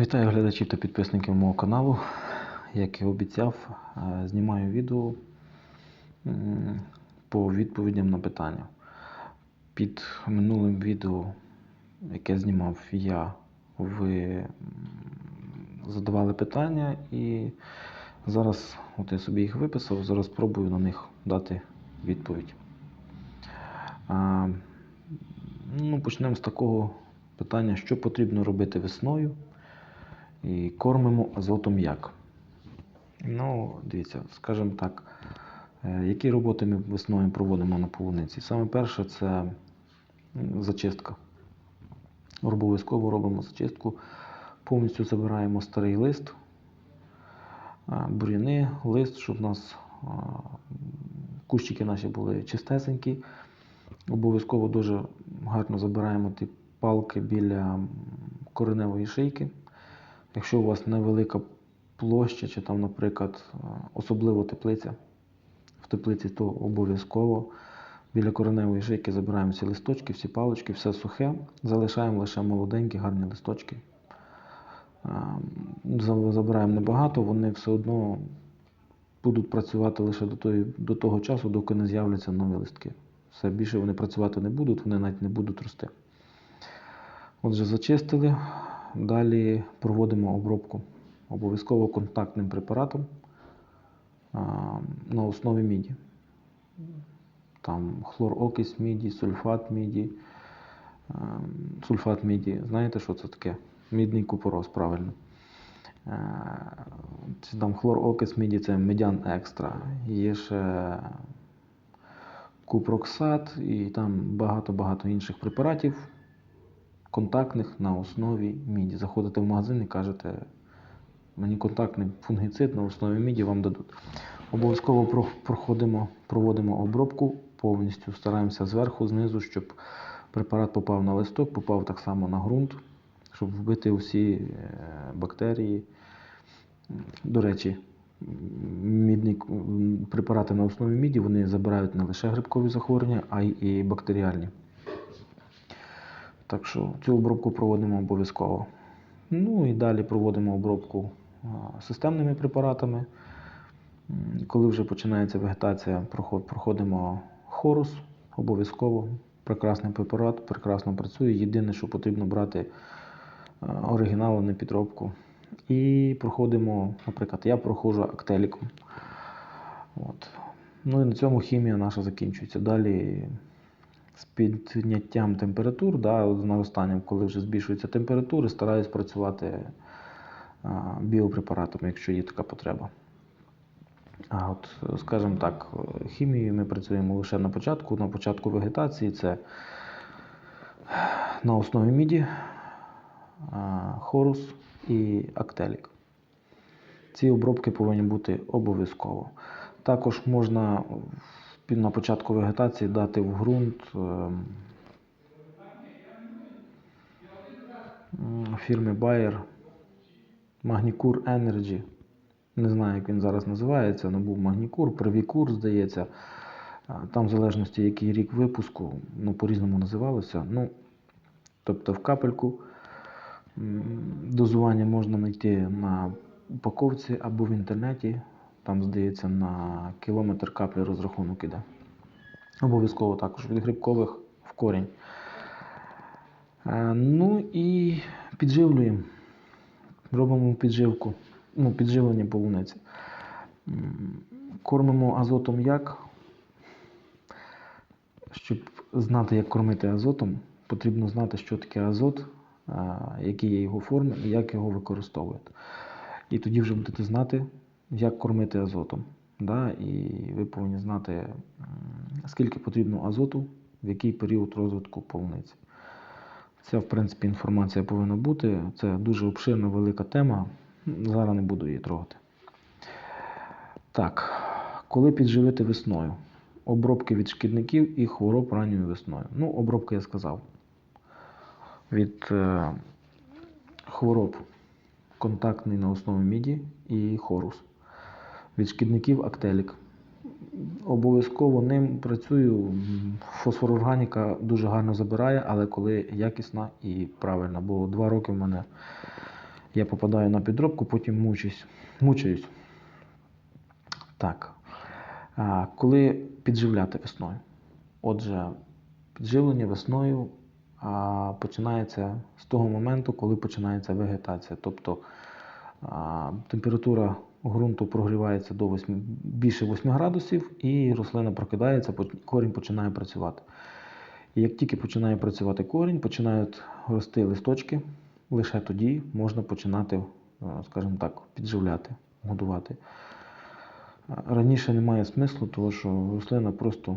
Вітаю глядачів та підписників мого каналу. Як і обіцяв, е, знімаю відео по відповідям на питання. Під минулим відео, яке знімав я, ви задавали питання і зараз от я собі їх виписав, зараз спробую на них дати відповідь. Ну, почнемо з такого питання, що потрібно робити весною і кормимо азотом як. Ну, дивіться, скажімо так, е, які роботи ми весною проводимо на полуниці? Саме перше це зачистка. Обов'язково робимо зачистку, повністю забираємо старий лист, е, бур'яни, лист, щоб у нас е, кущики наші були чистесенькі. Обов'язково дуже гарно забираємо ті палки біля кореневої шийки. Якщо у вас невелика площа, чи там, наприклад, е, особливо теплиця, в теплиці, то обов'язково біля кореневої шийки забираємо всі листочки, всі палочки, все сухе, залишаємо лише молоденькі, гарні листочки. Е, Забираємо небагато, вони все одно будуть працювати лише до, тої, до того часу, доки не з'являться нові листки. Все більше вони працювати не будуть, вони навіть не будуть рости. Отже, зачистили. Далі проводимо обробку обов'язково контактним препаратом а, на основі міді. Там хлорокись міді, сульфат міді, а, сульфат міді. Знаєте, що це таке? Мідний купорос, правильно. Це Там хлорокис міді це медян екстра. Є ще купроксат і там багато-багато інших препаратів контактних на основі міді. Заходите в магазин і кажете, мені контактний фунгіцид на основі міді вам дадуть. Обов'язково проходимо, проводимо обробку повністю, стараємося зверху, знизу, щоб препарат попав на листок, попав так само на ґрунт, щоб вбити усі е, бактерії. До речі, мідні препарати на основі міді вони забирають не лише грибкові захворювання, а й і бактеріальні. Так що цю обробку проводимо обов'язково. Ну і далі проводимо обробку системними препаратами. Коли вже починається вегетація, проходимо хорус обов'язково. Прекрасний препарат, прекрасно працює. Єдине, що потрібно брати оригінал, не підробку. І проходимо, наприклад, я проходжу актеліком. От. Ну і на цьому хімія наша закінчується. Далі з підняттям температур, да, з наростанням, коли вже збільшуються температури, стараюсь працювати а, біопрепаратами, якщо є така потреба. А от, скажімо так, хімією ми працюємо лише на початку. На початку вегетації це на основі міді, хорус і актелік. Ці обробки повинні бути обов'язково. Також можна на початку вегетації дати в ґрунт ем, фірми Bayer Magnicure Energy. Не знаю, як він зараз називається, але був Magnicure, Привікур, здається. Там, в залежності, який рік випуску, ну, по-різному називалося. Ну, тобто в капельку Дозування можна знайти на упаковці або в інтернеті. Там, здається, на кілометр каплі розрахунок іде. Обов'язково також від грибкових в корінь. Е, Ну і підживлюємо. Робимо підживку, ну, підживлення полуниці. Кормимо азотом як? Щоб знати, як кормити азотом, потрібно знати, що таке азот, які є його форми і як його використовувати. І тоді вже будете знати, як кормити азотом. Да? І ви повинні знати, скільки потрібно азоту, в який період розвитку полуниці. Ця, в принципі, інформація повинна бути. Це дуже обширна, велика тема. Зараз не буду її трогати. Так, коли підживити весною? Обробки від шкідників і хвороб ранньою весною. Ну, обробка я сказав. Від е, хвороб контактний на основі міді і хорус. Від шкідників актелік. Обов'язково ним працюю. Фосфорорганіка дуже гарно забирає, але коли якісна і правильна. Бо два роки в мене я попадаю на підробку, потім мучусь, мучаюсь. Так. Коли підживляти весною? Отже, підживлення весною починається з того моменту, коли починається вегетація. Тобто температура ґрунту прогрівається до 8, більше 8 градусів і рослина прокидається, корінь починає працювати. І як тільки починає працювати корінь, починають рости листочки, лише тоді можна починати, е, скажімо так, підживляти, годувати. Раніше немає смислу, тому що рослина просто,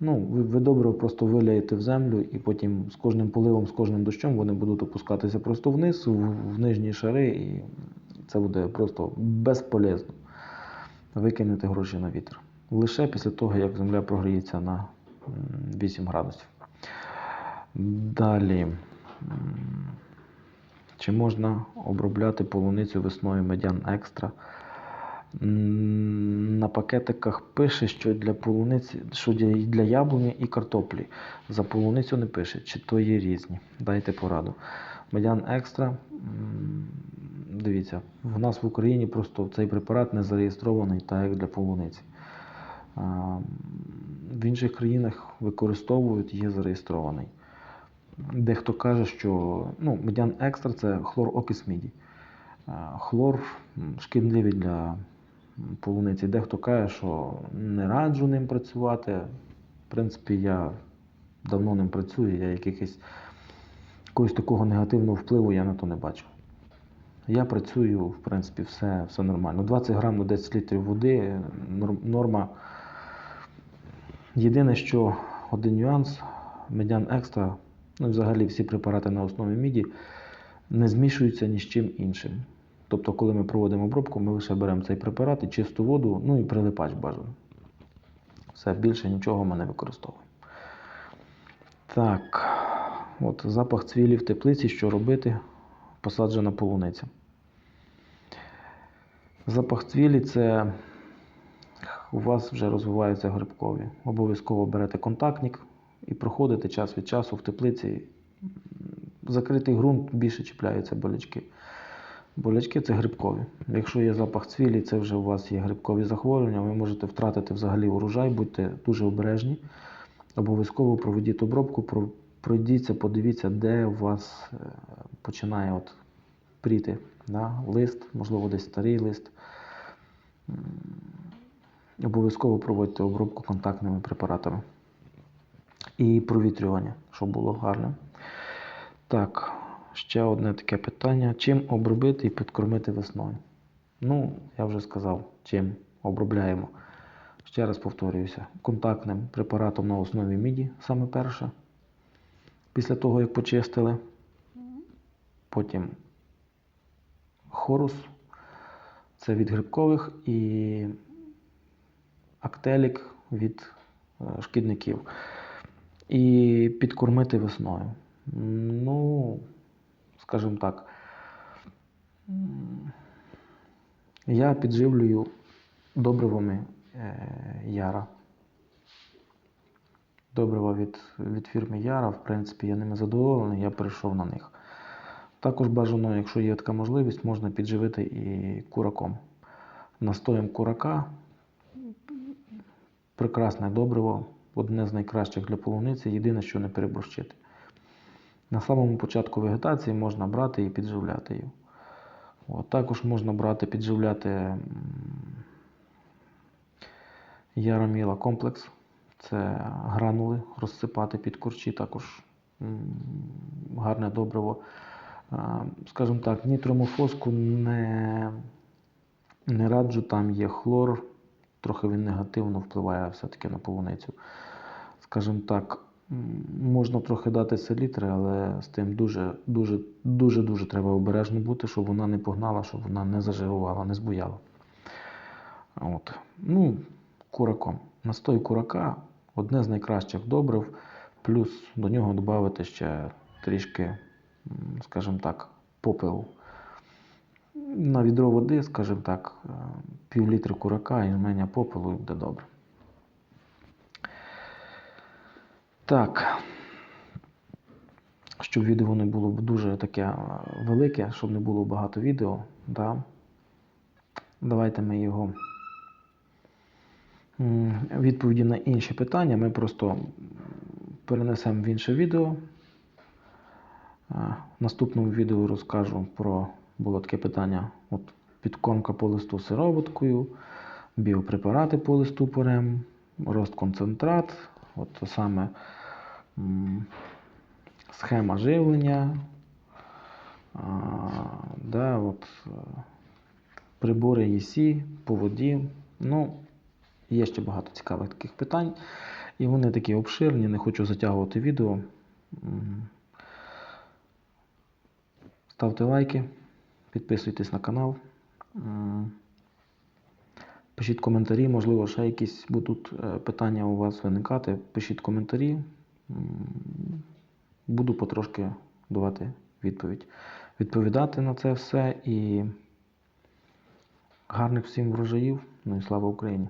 ну, ви, ви добре просто виляєте в землю, і потім з кожним поливом, з кожним дощом вони будуть опускатися просто вниз, в, в нижні шари, і це буде просто безполезно. Викинути гроші на вітер. Лише після того, як земля прогріється на 8 градусів. Далі. Чи можна обробляти полуницю весною медян екстра? На пакетиках пише, що для полуниці, що для яблуні і картоплі. За полуницю не пише, чи то є різні. Дайте пораду. Медян екстра. Дивіться, в нас в Україні просто цей препарат не зареєстрований так, як для полуниці. В інших країнах використовують, є зареєстрований. Дехто каже, що ну, медян екстра це хлор окис міді. Хлор шкідливий для полуниці. Дехто каже, що не раджу ним працювати. В принципі, я давно ним працюю, я якихось якогось такого негативного впливу я на то не бачу. Я працюю, в принципі, все, все нормально. 20 грам на 10 літрів води норма. Єдине, що один нюанс, медян екстра, ну і взагалі всі препарати на основі міді не змішуються ні з чим іншим. Тобто, коли ми проводимо обробку, ми лише беремо цей препарат і чисту воду, ну і прилипач бажано. Все, більше нічого ми не використовуємо. Так, от запах цвілі в теплиці, що робити? Посаджена полуниця. Запах цвілі це у вас вже розвиваються грибкові. Обов'язково берете контактник і проходите час від часу в теплиці. Закритий ґрунт більше чіпляються болячки. Болячки це грибкові. Якщо є запах цвілі, це вже у вас є грибкові захворювання, ви можете втратити взагалі урожай, будьте дуже обережні. Обов'язково проведіть обробку, про- пройдіться, подивіться, де у вас е, починає от пріти да? лист, можливо, десь старий лист. Обов'язково проводьте обробку контактними препаратами. І провітрювання, щоб було гарно. Так, ще одне таке питання. Чим обробити і підкормити весною? Ну, я вже сказав, чим обробляємо. Ще раз повторююся, контактним препаратом на основі міді, саме перше. Після того, як почистили. Потім хорус, це від грибкових і актелік від е, шкідників. І підкормити весною. Ну, скажімо так, я підживлюю добривами е, Яра. Добрива від, від фірми Яра, в принципі, я ними задоволений, я перейшов на них. Також бажано, якщо є така можливість, можна підживити і кураком. Настоєм курака прекрасне добриво, одне з найкращих для полуниці, єдине, що не переборщити. На самому початку вегетації можна брати і підживляти її. От, також можна брати, підживляти Яроміла комплекс. Це гранули розсипати під корчі, також гарне добриво. Скажімо так, нітромофоску не, не раджу, там є хлор, трохи він негативно впливає все-таки на полуницю. Скажімо так, можна трохи дати селітри, але з тим дуже, дуже, дуже, треба обережно бути, щоб вона не погнала, щоб вона не зажирувала, не збуяла. От. Ну, кураком. Настой курака одне з найкращих добрив, плюс до нього додати ще трішки, скажімо так, попелу. На відро води, скажімо так, е, пів літри курака і жменя попелу і буде добре. Так. щоб відео не було дуже таке е, велике, щоб не було багато відео. Да? Давайте ми його відповіді на інші питання ми просто перенесемо в інше відео. Е, В наступному відео розкажу про було таке питання: от підкормка по листу сироваткою, біопрепарати по листу порем, рост концентрат, от то саме схема живлення, а, да, от, е, прибори ЄСі по воді. Ну, є ще багато цікавих таких питань. І вони такі обширні, не хочу затягувати відео. Ставте лайки, підписуйтесь на канал. Пишіть коментарі, можливо, ще якісь будуть е, питання у вас виникати. Пишіть коментарі. Буду потрошки давати відповідь. Відповідати на це все і гарних всім врожаїв. Ну і слава Україні!